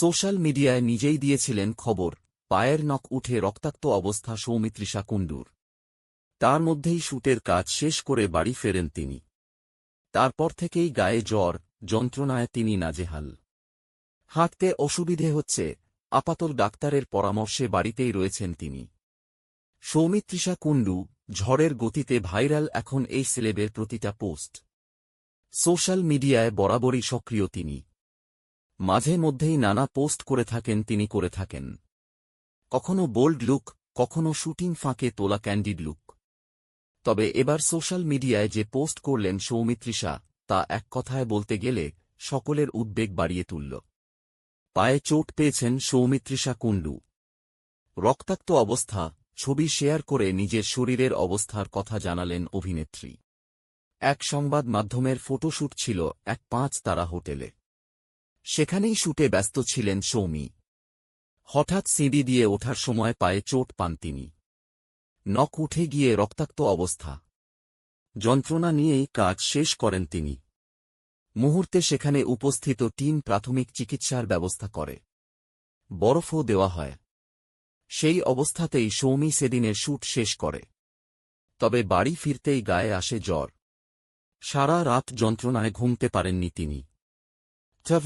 Social মিডিয়ায় নিজেই দিয়েছিলেন খবর, পায়ের নখ উঠে রক্তাক্ত অবস্থা সৌমিত্রিষা কুণ্ডুর। তার মধ্যেই শুটের কাজ শেষ করে বাড়ি ফেরেন তিনি। তারপর থেকেই গায়ে জ্বর, যন্ত্রণায় তিনি নাজেহাল। হাঁটতে অসুবিধে হচ্ছে আপাতল ডাক্তারের পরামর্শে বাড়িতেই রয়েছেন তিনি। সৌমিত্রিষা কুণ্ডু, ঝড়ের গতিতে ভাইরাল এখন এই সেলেবের প্রতিটা পোস্ট। সোশ্যাল মিডিয়ায় বরাবরই সক্রিয় তিনি। মাঝে মধ্যেই নানা পোস্ট করে থাকেন, তিনি করে থাকেন। কখনো বোল্ড লুক, কখনো শুটিং ফাঁকে তোলা ক্যান্ডিড লুক। তবে এবার সোশ্যাল মিডিয়ায় যে পোস্ট করলেন সৌমিত্রিষা তা এক কথায় বলতে গেলে সকলের উদ্বেগ বাড়িয়ে তুলল। পায়ে চোট পেয়েছেন সৌমিত্রিষা কুণ্ডু। রক্তাক্ত অবস্থা, ছবি শেয়ার করে নিজের শরীরের অবস্থার কথা জানালেন অভিনেত্রী। এক সংবাদ মাধ্যমের ফটোশ্যুট ছিল এক পাঁচ তারা হোটেলে। সেখানেই শুটে ব্যস্ত ছিলেন সৌমি। হঠাৎ সিঁড়ি দিয়ে ওঠার সময় পায়ে চোট পান তিনি। নখ উঠে গিয়ে রক্তাক্ত অবস্থা। যন্ত্রণা নিয়েই কাজ শেষ করেন তিনি। মুহূর্তে সেখানে উপস্থিত টিম প্রাথমিক চিকিৎসার ব্যবস্থা করে। বরফও দেওয়া হয়। সেই অবস্থাতেই সৌমি সেদিনের শ্যুট শেষ করে। তবে বাড়ি ফিরতেই গায়ে আসে জ্বর। সারা রাত যন্ত্রণায় ঘুমতে পারেননি তিনি।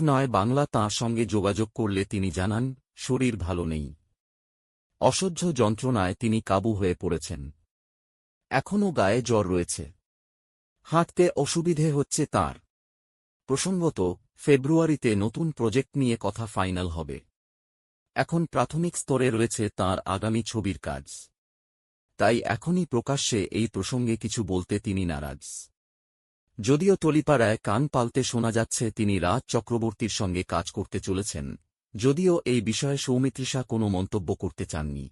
নয় বাংলা তাঁর সঙ্গে যোগাযোগ করলে তিনি জানান, শরীর ভালো নেই। অসহ্য যন্ত্রণায় তিনি কাবু হয়ে পড়েছেন। এখনও গায়ে জ্বর রয়েছে। হাঁটতে অসুবিধে হচ্ছে তার। প্রসঙ্গত, ফেব্রুয়ারিতে নতুন প্রজেক্ট নিয়ে কথা ফাইনাল হবে। এখন প্রাথমিক স্তরে রয়েছে তার আগামী ছবির কাজ। তাই এখনই প্রকাশ্যে এই প্রসঙ্গে কিছু বলতে তিনি নারাজ। যদিও টলিপাড়ায় কান পালতে শোনা যাচ্ছে, তিনি রাজ চক্রবর্তীর সঙ্গে কাজ করতে চলেছেন। যদিও এই বিষয়ে সৌমিত্রিষা কোনো মন্তব্য করতে চাননি।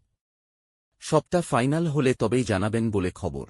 সবটা ফাইনাল হলে তবেই জানাবেন বলে খবর।